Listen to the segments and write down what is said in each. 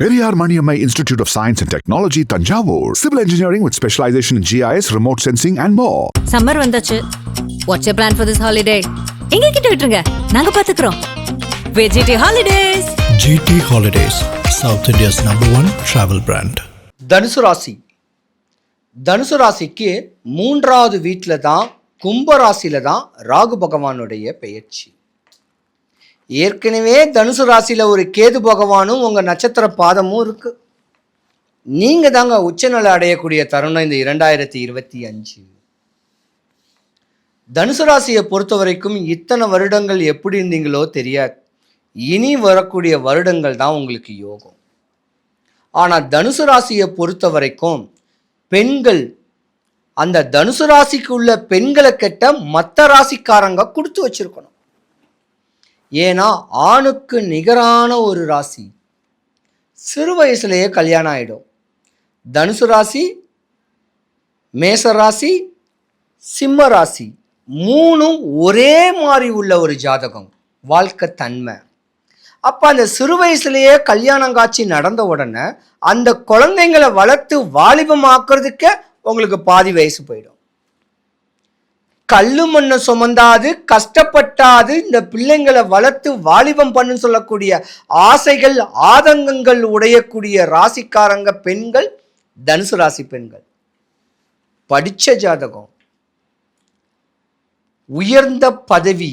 Periyar Maniammai Institute of Science and Technology, Tanjavur. Civil engineering with specialization in GIS, remote sensing, and more. Summer வந்தாச்சு what's plan for this holiday எங்க கிட்ட விட்டுருங்க நாங்க பாத்துக்கிறோம் VGT holidays GT Holidays, South India's number one travel brand. தனுசு ராசி தனுசு ராசிக்கு மூன்றாவது வீட்டில் தான் கும்ப ராசியில தான் ராகு பகவானுடைய பெயர்ச்சி ஏற்கனவே தனுசு ராசியில் ஒரு கேது பகவானும் உங்கள் நட்சத்திர பாதமும் இருக்குது நீங்கள் தாங்க உச்சநிலை அடையக்கூடிய தருணம் இந்த இரண்டாயிரத்தி இருபத்தி அஞ்சு. தனுசு ராசியை பொறுத்த வரைக்கும் இத்தனை வருடங்கள் எப்படி இருந்தீங்களோ தெரியாது. இனி வரக்கூடிய வருடங்கள் தான் உங்களுக்கு யோகம். ஆனால் தனுசு ராசியை பொறுத்த வரைக்கும் பெண்கள் அந்த தனுசு ராசிக்கு உள்ள பெண்களை கெட்ட மற்ற ராசிக்காரங்க கொடுத்து வச்சிருக்கணும். ஏன்னா ஆணுக்கு நிகரான ஒரு ராசி சிறு வயசுலேயே கல்யாணம் ஆகிடும் தனுசு ராசி மேச ராசி சிம்ம ராசி மூணும் ஒரே மாதிரி உள்ள ஒரு ஜாதகம் வாழ்க்கை தன்மை. அப்போ அந்த சிறு வயசுலேயே கல்யாணம் காட்சி நடந்த உடனே அந்த குழந்தைங்களை வளர்த்து வாலிபமாக்குறதுக்கே உங்களுக்கு பாதி வயசு போயிடும். கல்லு மண்ணை சுமந்தாது கஷ்டப்பட்டாது இந்த பிள்ளைங்களை வளர்த்து வாலிபம் பண்ணுன்னு சொல்லக்கூடிய ஆசைகள் ஆதங்கங்கள் உடையக்கூடிய ராசிக்காரங்க பெண்கள் தனுசு ராசி பெண்கள். படித்த ஜாதகம். உயர்ந்த பதவி.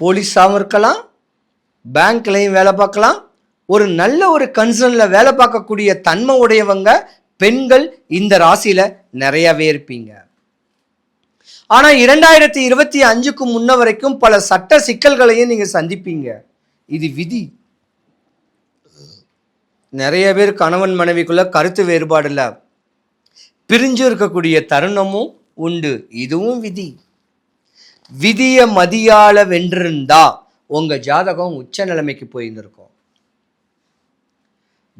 போலீஸாகவும் இருக்கலாம் பேங்க்லையும் வேலை பார்க்கலாம். ஒரு நல்ல ஒரு கன்சர்னில் வேலை பார்க்கக்கூடிய தன்மை உடையவங்க பெண்கள் இந்த ராசியில் நிறையவே இருப்பீங்க. ஆனால் இரண்டாயிரத்தி இருபத்தி அஞ்சுக்கு முன்ன வரைக்கும் பல சட்ட சிக்கல்களையும் நீங்கள் சந்திப்பீங்க. இது விதி. நிறைய பேர் கணவன் மனைவிக்குள்ள கருத்து வேறுபாடு இல்லை. பிரிஞ்சு இருக்கக்கூடிய தருணமும் உண்டு. இதுவும் விதி. விதிய மதியால வென்றிருந்தா உங்க ஜாதகம் உச்ச நிலைமைக்கு போயிருந்திருக்கும்.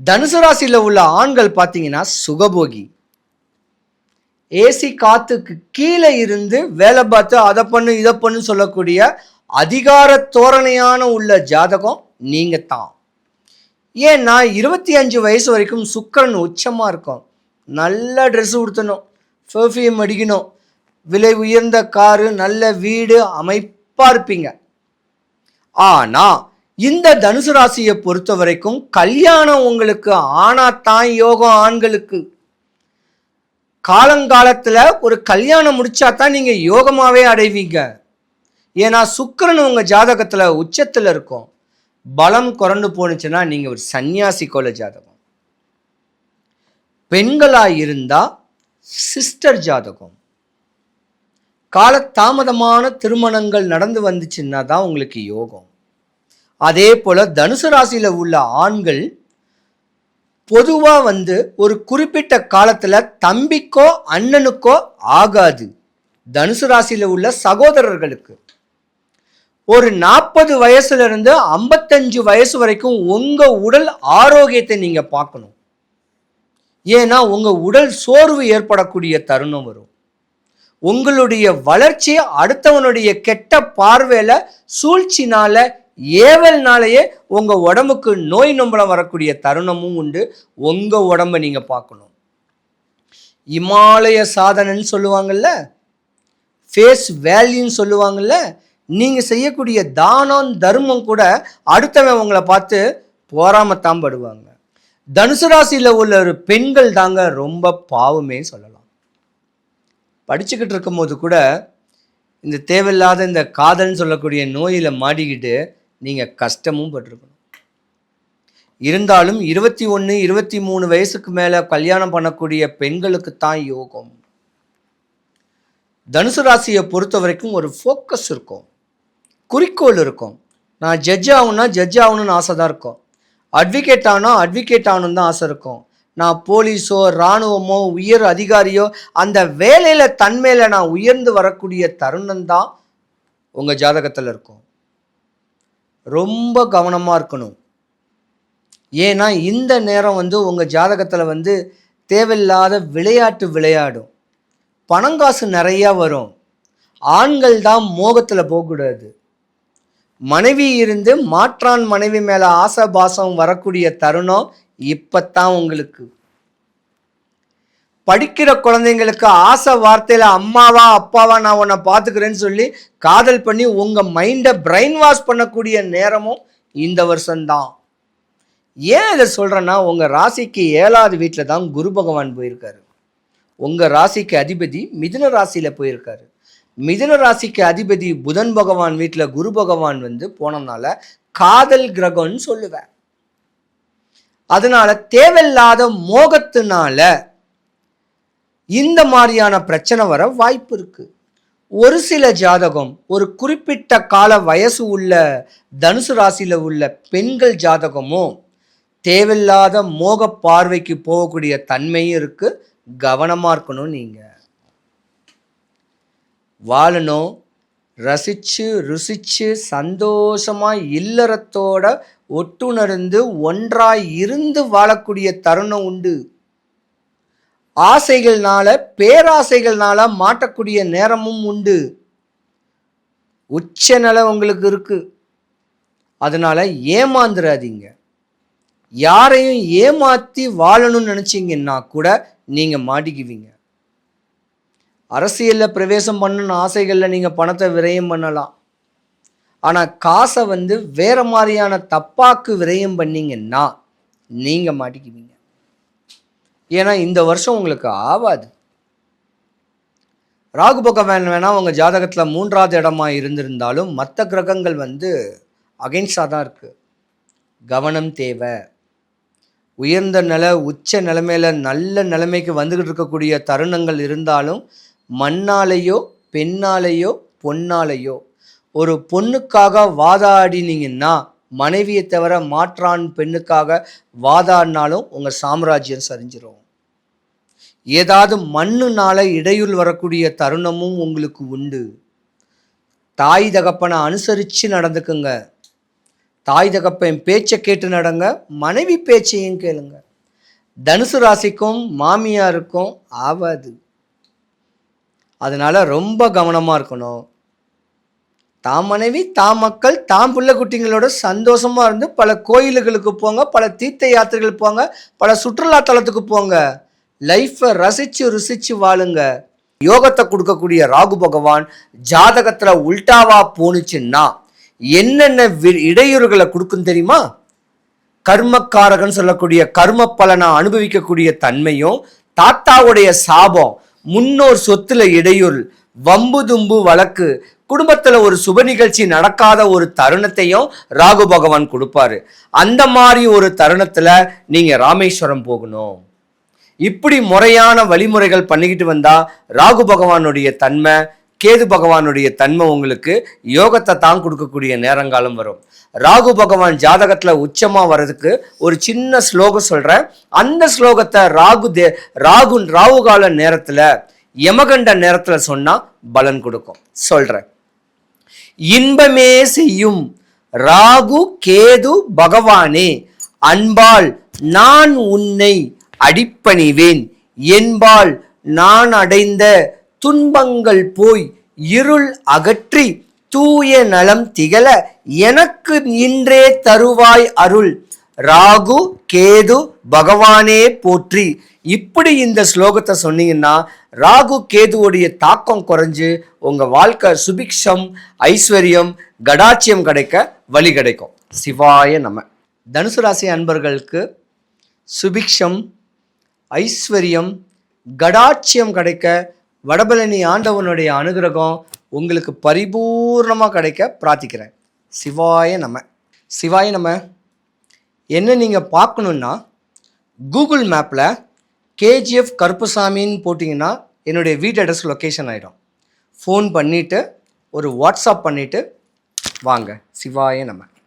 தனுசு ராசியில் உள்ள ஆண்கள் பார்த்தீங்கன்னா சுகபோகி. ஏசி காத்துக்கு கீழே இருந்து வேலை பார்த்து அதை பண்ணு இதை பண்ணு சொல்லக்கூடிய அதிகார தோரணையான உள்ள ஜாதகம் நீங்கள் தான் ஏன்னா இருபத்தி அஞ்சு வயசு வரைக்கும் சுக்கரன் உச்சமாக இருக்கும். நல்ல ட்ரெஸ் உடுத்தணும் பெர்ஃப்யூம் அடிக்கணும் விலை உயர்ந்த காரு நல்ல வீடு அமைப்பாக இருப்பீங்க. ஆனால் இந்த தனுசு ராசியை பொறுத்த வரைக்கும் கல்யாணம் உங்களுக்கு ஆனாத்தான் யோகம் ஆண்களுக்கு காலங்காலத்தில் ஒரு கல்யாணம் முடிச்சா தான் நீங்கள் யோகமாகவே அடைவீங்க. ஏன்னா சுக்கரன் உங்கள் ஜாதகத்தில் உச்சத்தில் இருக்கும். பலம் குறண்டு போணுச்சுன்னா நீங்கள் ஒரு சன்னியாசி கோல ஜாதகம். பெண்களாக இருந்தால் சிஸ்டர் ஜாதகம். காலத்தாமதமான திருமணங்கள் நடந்து வந்துச்சுன்னா தான் உங்களுக்கு யோகம். அதே போல் தனுசு ராசியில் உள்ள ஆண்கள் பொதுவாக வந்து ஒரு குறிப்பிட்ட காலத்தில் தம்பிக்கோ அண்ணனுக்கோ ஆகாது. தனுசு ராசியில் உள்ள சகோதரர்களுக்கு. ஒரு நாற்பது வயசுலேருந்து ஐம்பத்தஞ்சு வயசு வரைக்கும் உங்கள் உடல் ஆரோக்கியத்தை நீங்கள் பார்க்கணும். ஏன்னா உங்கள் உடல் சோர்வு ஏற்படக்கூடிய தருணம் வரும். உங்களுடைய வளர்ச்சி அடுத்தவனுடைய கெட்ட பார்வையில் சூழ்ச்சினால ஏவல்னாலேயே உங்கள் உடம்புக்கு நோய் நொம்பலம் வரக்கூடிய தருணமும் உண்டு. உங்கள் உடம்ப நீங்கள் பார்க்கணும். இமாலய சாதனைன்னு சொல்லுவாங்கல்ல? ஃபேஸ் வேல்யூன்னு சொல்லுவாங்கள்ல நீங்கள் செய்யக்கூடிய தானம் தர்மம் கூட அடுத்தவன் உங்களை பார்த்து போராமத்தான் படுவாங்க. தனுசு ராசியில் உள்ள ஒரு பெண்கள் தாங்க ரொம்ப பாவமே சொல்லலாம். படிச்சுக்கிட்டு இருக்கும்போது கூட இந்த தேவையில்லாத இந்த காதல்னு சொல்லக்கூடிய நோயில் மாடிக்கிட்டு நீங்கள் கஷ்டமும் பட்டிருக்கணும். இருந்தாலும் இருபத்தி ஒன்று இருபத்தி மூணு வயசுக்கு மேலே கல்யாணம் பண்ணக்கூடிய பெண்களுக்கு தான் யோகம். தனுசு ராசியை பொறுத்த வரைக்கும் ஒரு ஃபோக்கஸ் இருக்கும். குறிக்கோள் இருக்கும். நான் ஜட்ஜ் ஆகுன்னா ஜட்ஜ் ஆகணும்னு ஆசை தான் இருக்கும். அட்வொகேட் ஆகணும் அட்வொகேட் ஆகணும்னு தான் ஆசை இருக்கும். நான் போலீஸோ இராணுவமோ உயர் அதிகாரியோ அந்த வேலையில் தன்மையில் நான் உயர்ந்து வரக்கூடிய தருணம் தான் உங்கள் ஜாதகத்தில் இருக்கும். ரொம்ப கவனமாக இருக்கணும். ஏன்னா இந்த நேரம் வந்து உங்கள் ஜாதகத்தில் வந்து தேவையில்லாத விளையாட்டு விளையாடும். பணங்காசு நிறையா வரும். ஆண்கள் தான் மோகத்தில் போகக்கூடாது மனைவி இருந்து மாற்றான் மனைவி மேலே ஆசை பாசம் வரக்கூடிய தருணம் இப்போ தான் உங்களுக்கு. படிக்கிற குழந்தைங்களுக்கு ஆசை வார்த்தையில் அம்மாவா அப்பாவா நான் உன்னை பார்த்துக்கிறேன்னு சொல்லி காதல் பண்ணி உங்கள் மைண்டை பிரெயின் வாஷ் பண்ணக்கூடிய நேரமும் இந்த வருஷம்தான். ஏன் இதை சொல்கிறேன்னா உங்கள் ராசிக்கு ஏழாவது வீட்டில் தான் குரு பகவான் போயிருக்காரு. உங்கள் ராசிக்கு அதிபதி மிதுன ராசியில் போயிருக்காரு. மிதுன ராசிக்கு அதிபதி புதன் பகவான் வீட்டில் குரு பகவான் வந்து போனதுனால காதல் கிரகம்னு சொல்லுவேன். அதனால தேவையில்லாத மோகத்தினால இந்த மாதிரியான பிரச்சனை வர வாய்ப்பு இருக்கு. ஒரு சில ஜாதகம் ஒரு குறிப்பிட்ட கால வயசு உள்ள தனுசு ராசியில் உள்ள பெண்கள் ஜாதகமும் தேவையில்லாத மோக பார்வைக்கு போகக்கூடிய தன்மையும் இருக்கு. கவனமாக இருக்கணும் நீங்கள் வாழணும். ரசிச்சு ருசிச்சு சந்தோஷமாக இல்லறத்தோட ஒட்டுணர்ந்து ஒன்றாய் இருந்து வாழக்கூடிய தருணம் உண்டு. ஆசைகள்னால பேராசைகள்னால மாட்டக்கூடிய நேரமும் உண்டு. உச்ச நிலை உங்களுக்கு இருக்கு. அதனால ஏமாந்துடாதீங்க யாரையும் ஏமாத்தி வாழணும்னு நினச்சிங்கன்னா கூட நீங்கள் மாட்டிக்குவீங்க. அரசியலில் பிரவேசம் பண்ணணும்னு ஆசைகளில் நீங்கள் பணத்தை விரயம் பண்ணலாம். ஆனால் காசை வந்து வேற மாதிரியான தப்பாக்கு விரயம் பண்ணிங்கன்னா நீங்கள் மாட்டிக்குவீங்க. ஏன்னா இந்த வருஷம் உங்களுக்கு ஆவாது. ராகு பக்கம் வேணும் வேணா உங்க மூன்றாவது இடமா இருந்திருந்தாலும் மற்ற கிரகங்கள் வந்து அகைன்ஸ்டாக தான் இருக்குது கவனம் தேவை. உயர்ந்த நிலை உச்ச நிலைமையில் நல்ல நிலைமைக்கு வந்துக்கிட்டு இருக்கக்கூடிய தருணங்கள் இருந்தாலும் மண்ணாலேயோ பெண்ணாலேயோ பொன்னாலேயோ ஒரு பொண்ணுக்காக வாதாடினீங்கன்னா மனைவியை தவிர மாற்றான் பெண்ணுக்காக வாதாடினாலும் உங்கள் சாம்ராஜ்யம் சரிஞ்சிரும். ஏதாவது மண்ணுனால இடையூறு வரக்கூடிய தருணமும் உங்களுக்கு உண்டு. தாய் தகப்பனை அனுசரித்து நடந்துக்குங்க. தாய் தகப்பன் பேச்சை கேட்டு நடங்க மனைவி பேச்சையும் கேளுங்க. தனுசு ராசிக்கும் மாமியாருக்கும் ஆவாது. அதனால் ரொம்ப கவனமாக இருக்கணும். தாம் மனைவி தாம் மக்கள் தாம் பிள்ளை குட்டிங்களோட சந்தோஷமாக இருந்து பல கோயில்களுக்கு போங்க பல தீர்த்த யாத்திரைகள் போங்க பல சுற்றுலா தலத்துக்கு போங்க. லைஃப்பை ரசித்து ருசித்து வாழுங்க. யோகத்தை கொடுக்கக்கூடிய ராகு பகவான் ஜாதகத்தில் உல்டாவா போணுச்சுன்னா என்னென்ன இடையூறுகளை கொடுக்கும் தெரியுமா? கர்மக்காரகன் சொல்லக்கூடிய கர்ம பலனை அனுபவிக்கக்கூடிய தன்மையும் தாத்தாவுடைய சாபம் முன்னோர் சொத்துல இடையூறு வம்பு தும்பு வழக்கு குடும்பத்தில் ஒரு சுப நிகழ்ச்சி நடக்காத ஒரு தருணத்தையும் ராகு பகவான் கொடுப்பாரு. அந்த மாதிரி ஒரு தருணத்தில் நீங்கள் ராமேஸ்வரம் போகணும். இப்படி முறையான வழிமுறைகள் பண்ணிக்கிட்டு வந்தா ராகு பகவானுடைய தன்மை கேது பகவானுடைய தன்மை உங்களுக்கு யோகத்தை தான் கொடுக்கக்கூடிய நேரங்காலம் வரும். ராகு பகவான் ஜாதகத்தில் உச்சமாக வர்றதுக்கு ஒரு சின்ன ஸ்லோகம் சொல்கிறேன் அந்த ஸ்லோகத்தை ராகு தே ராகு ராகு கால நேரத்தில் யமகண்ட நேரத்தில் சொன்னால் பலன் கொடுக்கும். சொல்கிறேன் இன்பமே செய்யும் ராகு கேது பகவானே அன்பால் நான் உன்னை அடிப்பணிவேன். என்பால் நான் அடைந்த துன்பங்கள் போய் இருள் அகற்றி தூய நலம் திகழ எனக்கு இன்றே தருவாய் அருள். ராகு கேது பகவானே போற்றி. இப்படி இந்த ஸ்லோகத்தை சொன்னீங்கன்னா ராகு கேதுவோடைய தாக்கம் குறைஞ்சு உங்கள் வாழ்க்கை சுபிக்ஷம் ஐஸ்வர்யம் கடாட்சியம் கிடைக்க வழி கிடைக்கும். சிவாய நம. தனுசு ராசி அன்பர்களுக்கு சுபிக்ஷம் ஐஸ்வர்யம் கடாட்சியம் கிடைக்க வடபழனி ஆண்டவனுடைய அனுகிரகம் உங்களுக்கு பரிபூர்ணமாக கிடைக்க பிரார்த்திக்கிறேன். சிவாய நம்ம சிவாய நம்ம என்ன நீங்கள் பார்க்கணுன்னா கூகுள் மேப்பில் கேஜிஎஃப் கருப்புசாமின்னு போட்டிங்கன்னா என்னுடைய வீட்டு அட்ரஸ் லொக்கேஷன் ஆகிடும் ஃபோன் பண்ணிவிட்டு ஒரு வாட்ஸ்அப் பண்ணிவிட்டு வாங்க. சிவாய நம்ம